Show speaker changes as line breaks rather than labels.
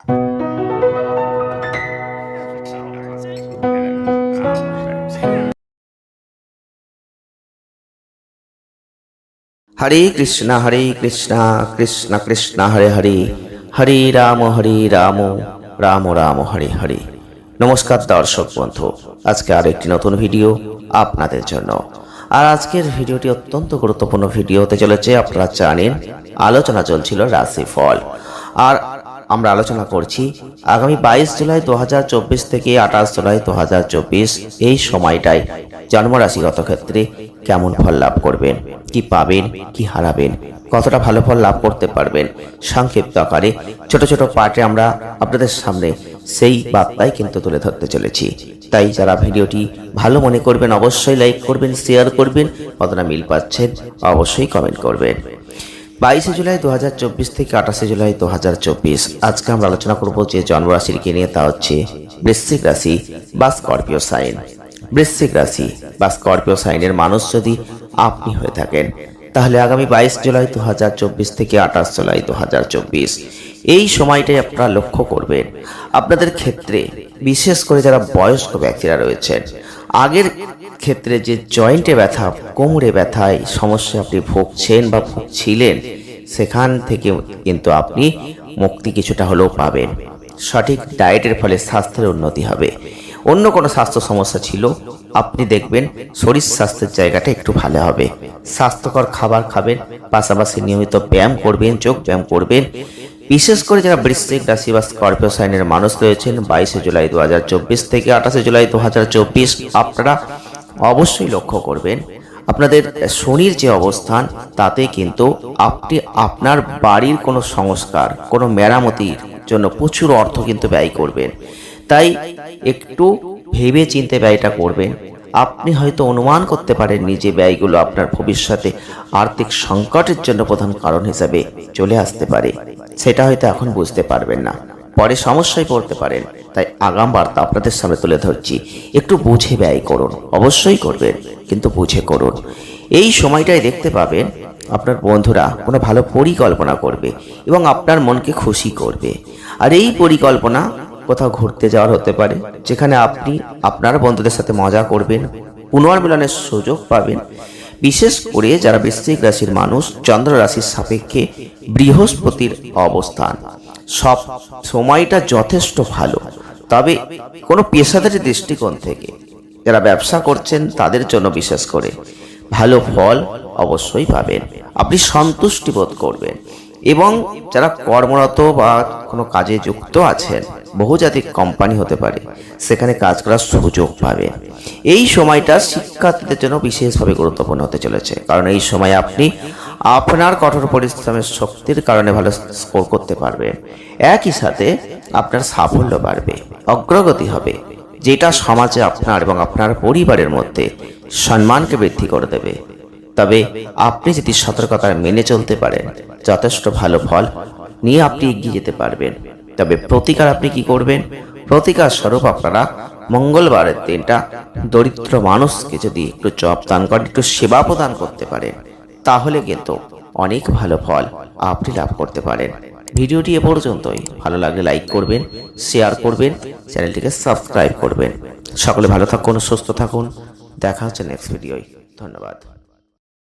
হরে কৃষ্ণ হরে কৃষ্ণ কৃষ্ণ কৃষ্ণ হরে হরে হরে রাম হরে রাম রাম রাম হরে হরে নমস্কার দর্শক বন্ধু আজকে আর একটি নতুন ভিডিও আপনাদের জন্য আর আজকের ভিডিওটি অত্যন্ত গুরুত্বপূর্ণ ভিডিও হতে চলেছে আপনারা জানেন আলোচনা চলছিল রাশিফল আর আমরা আলোচনা করছি আগামী বাইশ জুলাই দু থেকে আঠাশ জুলাই দু এই সময়টায় জন্মরাশিগত ক্ষেত্রে কেমন ফল লাভ করবেন কি পাবেন কি হারাবেন কতটা ভালো ফল লাভ করতে পারবেন সংক্ষিপ্ত আকারে ছোট ছোট পার্টে আমরা আপনাদের সামনে সেই বার্তাই কিন্তু তুলে ধরতে চলেছি তাই যারা ভিডিওটি ভালো মনে করবেন অবশ্যই লাইক করবেন শেয়ার করবেন কতটা মিল পাচ্ছেন অবশ্যই কমেন্ট করবেন বাইশে জুলাই দু থেকে আঠাশে জুলাই দু হাজার চব্বিশ আজকে আমরা আলোচনা করব যে জন্মরাশিকে নিয়ে তা হচ্ছে বৃশ্চিক রাশি বা স্করপিও সাইন বৃশ্চিক রাশি বা স্করপিও সাইনের মানুষ যদি আপনি হয়ে থাকেন তাহলে আগামী বাইশ জুলাই দু হাজার চব্বিশ থেকে আঠাশ জুলাই দু হাজার চব্বিশ এই সময়টাই আপনারা লক্ষ্য করবেন আপনাদের ক্ষেত্রে বিশেষ করে যারা বয়স্ক ব্যক্তিরা রয়েছেন আগের ক্ষেত্রে যে জয়েন্টে ব্যথা কোমরে ব্যথায় সমস্যা আপনি ভুগছেন বা ভুগছিলেন সেখান থেকে কিন্তু আপনি মুক্তি কিছুটা হলেও পাবেন সঠিক ডায়েটের ফলে স্বাস্থ্যের উন্নতি হবে অন্য কোনো স্বাস্থ্য সমস্যা ছিল আপনি দেখবেন শরীর স্বাস্থ্যের জায়গাটা একটু ভালো হবে স্বাস্থ্যকর খাবার খাবেন পাশাপাশি নিয়মিত ব্যায়াম করবেন যোগ ব্যায়াম করবেন বিশেষ করে যারা বৃশ্চিক রাশি বা স্কর্পিও সাইনের মানুষ রয়েছেন বাইশে জুলাই দু থেকে আঠাশে জুলাই দু আপনারা অবশ্যই লক্ষ্য করবেন আপনাদের শনির যে অবস্থান তাতে কিন্তু আপনি আপনার বাড়ির কোনো সংস্কার কোনো মেরামতির জন্য প্রচুর অর্থ কিন্তু ব্যয় করবেন তাই একটু ভেবে চিনতে ব্যয়টা করবেন আপনি হয়তো অনুমান করতে পারেননি যে ব্যয়গুলো আপনার ভবিষ্যতে আর্থিক সংকটের জন্য প্রধান কারণ হিসাবে চলে আসতে পারে সেটা হয়তো এখন বুঝতে পারবেন না পরে সমস্যায় পড়তে পারেন তাই আগাম বার্তা আপনাদের সামনে তুলে ধরছি একটু বুঝে ব্যয় করুন অবশ্যই করবেন কিন্তু বুঝে করুন এই সময়টাই দেখতে পাবেন আপনার বন্ধুরা কোনো ভালো পরিকল্পনা করবে এবং আপনার মনকে খুশি করবে আর এই পরিকল্পনা কোথাও ঘুরতে যাওয়ার হতে পারে যেখানে আপনি আপনার বন্ধুদের সাথে মজা করবেন পুনর্মিলনের সুযোগ পাবেন বিশেষ করে যারা বৃশ্চিক রাশির মানুষ চন্দ্র রাশির সাপেক্ষে বৃহস্পতির অবস্থান সব সময়টা যথেষ্ট ভালো তবে কোনো পেশাদারি দৃষ্টিকোণ থেকে যারা ব্যবসা করছেন তাদের জন্য বিশেষ করে ভালো ফল অবশ্যই পাবেন আপনি সন্তুষ্টি বোধ করবেন এবং যারা কর্মরত বা কোনো কাজে যুক্ত আছেন বহুজাতিক কোম্পানি হতে পারে সেখানে কাজ করার সুযোগ পাবে এই সময়টা শিক্ষার্থীদের জন্য বিশেষভাবে গুরুত্বপূর্ণ হতে চলেছে কারণ এই সময় আপনি আপনার কঠোর পরিশ্রমের শক্তির কারণে ভালো স্কোর করতে পারবে একই সাথে আপনার সাফল্য বাড়বে অগ্রগতি হবে যেটা সমাজে আপনার এবং আপনার পরিবারের মধ্যে সম্মানকে বৃদ্ধি করে দেবে তবে আপনি যদি সতর্কতা মেনে চলতে পারেন যথেষ্ট ভালো ফল নিয়ে আপনি এগিয়ে যেতে পারবেন তবে প্রতিকার আপনি কি করবেন প্রতিকার স্বরূপ আপনারা মঙ্গলবারের দিনটা দরিদ্র মানুষকে যদি একটু জব দান করেন একটু সেবা প্রদান করতে পারেন তাহলে কিন্তু অনেক ভালো ফল আপনি লাভ করতে পারেন ভিডিওটি এ পর্যন্তই ভালো লাগলে লাইক করবেন শেয়ার করবেন চ্যানেলটিকে সাবস্ক্রাইব করবেন সকলে ভালো থাকুন সুস্থ থাকুন দেখা হচ্ছে নেক্সট ভিডিওয় ধন্যবাদ